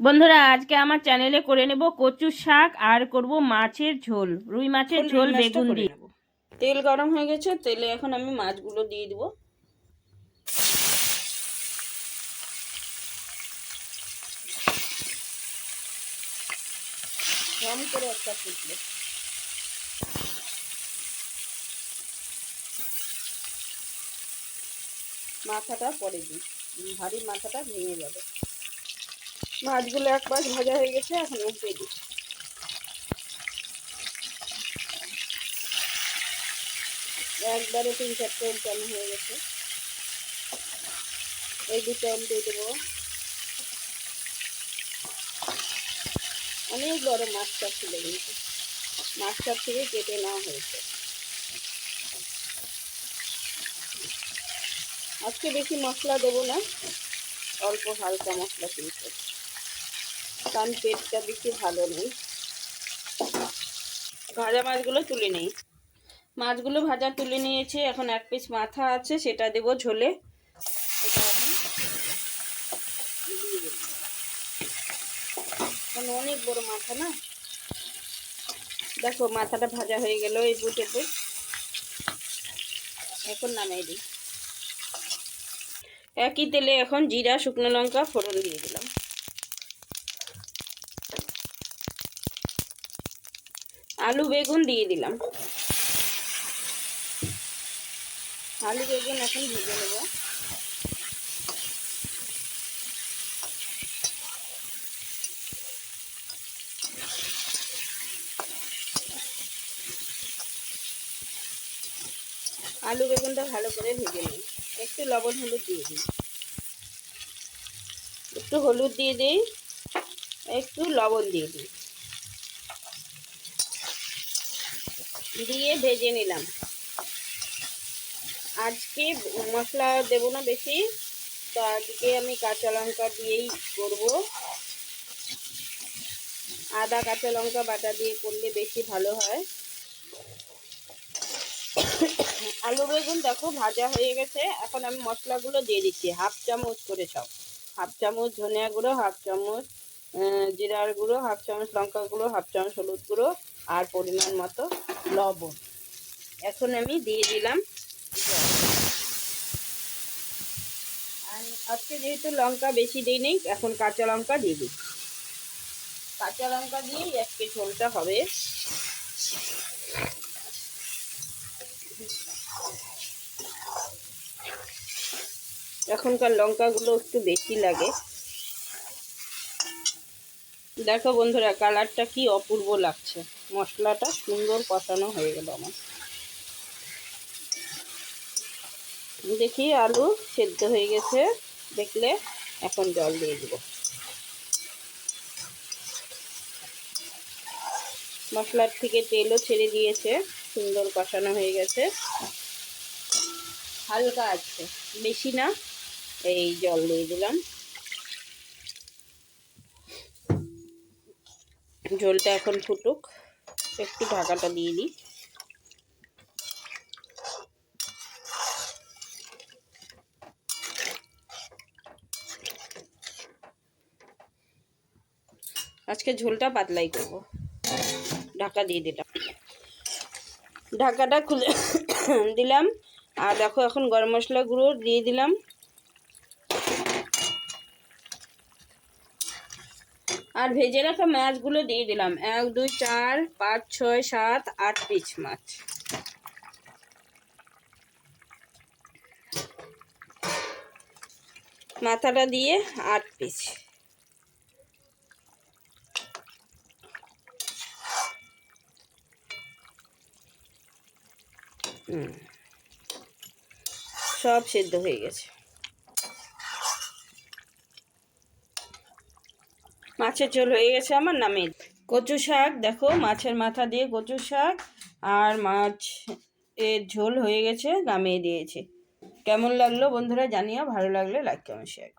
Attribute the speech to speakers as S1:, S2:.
S1: বন্ধুরা আজকে আমার চ্যানেলে করে নেব কচু শাক আর করব মাছের ঝোল। রুই মাছের ঝোল বেগুন দিয়ে।
S2: তেল গরম হয়ে গেছে তেলে এখন আমি মাছগুলো দিয়ে দেবো। কম করে একটা ফুটলে মাথাটা পরে দিই। ভারী মাথাটা ভেঙে যাবে। মাছগুলো এক পাশ ভাজা হয়ে গেছে, এখন উল্টে দিই একবারে তিন চারটে উল্টানো হয়ে গেছে। এই দুটো উল্টে দেবো। অনেক বড় মাছটা ছিল কিন্তু। মাছটার থেকে কেটে নেওয়া হয়েছে। আজকে বেশি মশলা দেবো না, অল্প হালকা মশলা কিন্তু। কারণ পেটটা বেশি ভালো নেই। ভাজা মাছগুলো তুলে নিই। মাছগুলো ভাজা তুলে নিয়েছি। এখন এক পিস মাথা আছে, সেটা দেবো ঝোলে। এখন অনেক বড় মাথা না। দেখো, মাথাটা ভাজা হয়ে গেল এই বুটে বুট এখন নামাই দিই। একই তেলে এখন জিরা, শুকনো লঙ্কা ফোড়ন দিয়ে দিলাম। আলু বেগুন দিয়ে দিলাম। আলু বেগুন এখন ভেজে নেব। আলু বেগুনটা ভালো করে ভেজে নিই। একটু লবণ হলুদ দিয়ে দিই। একটু হলুদ দিয়ে দিই, একটু লবণ দিয়ে দিই। দিয়ে ভেজে নিলাম। আজকে মশলা দেব না বেশি, তো আজকে আমি কাঁচা লঙ্কা দিয়েই করব। আদা, কাঁচা লঙ্কা বাটা দিয়ে করলে বেশি ভালো হয়। আলু বেগুন দেখো ভাজা হয়ে গেছে, এখন আমি মশলাগুলো দিয়ে দিচ্ছি। হাফ চামচ করে সব। হাফ চামচ ধনিয়া গুঁড়ো, হাফ চামচ জিরার গুঁড়ো, হাফ চামচ লঙ্কা গুঁড়ো, হাফ চামচ হলুদ গুঁড়ো আর পরিমাণ মতো লবণ। এখন আমি দিয়ে দিলাম আর আজকে যেহেতু লঙ্কা বেশি দিই নেই, এখন কাঁচা লঙ্কা দিয়ে দিই। কাঁচা লঙ্কা দিয়েই আজকে ঝোলটা হবে। এখনকার লঙ্কাগুলো একটু বেশি লাগে। দেখো বন্ধুরা, কালারটা কি অপূর্ব লাগছে। মশলাটা সুন্দর কষানো হয়ে গেল আমার। দেখি আলু সেদ্ধ হয়ে গেছে। দেখলে এখন জল দিয়ে দেব। মশলার থেকে তেলও ছেড়ে দিয়েছে, সুন্দর কষানো হয়ে গেছে। হালকা আছে, বেশি না, এই জল দিয়ে দিলাম। ঝোলটা এখন ফুটুক। একটু ঢাকাটা দিয়ে দিই আজকে ঝোলটা পাতলাই করব। ঢাকা দিয়ে দিলাম। ঢাকাটা খুলে দিলাম। আর দেখো এখন গরম মশলা গুঁড়ো দিয়ে দিলাম। আর ভেজে রাখা মাছগুলো দিয়ে দিলাম। এক, দুই, চার, পাঁচ, ছয়, সাত, আট পিস মাছ। মাথাটা দিয়ে আট পিস। সব সেদ্ধ হয়ে গেছে। মাছের ঝোল হয়ে গেছে আমার, নামে কচু শাক। দেখো, মাছের মাথা দিয়ে কচু শাক আর মাছ এর ঝোল হয়ে গেছে, নামিয়ে দিয়েছে। কেমন লাগল বন্ধুরা জানিও, ভালো লাগলে লাইক কমেন্ট শেয়ার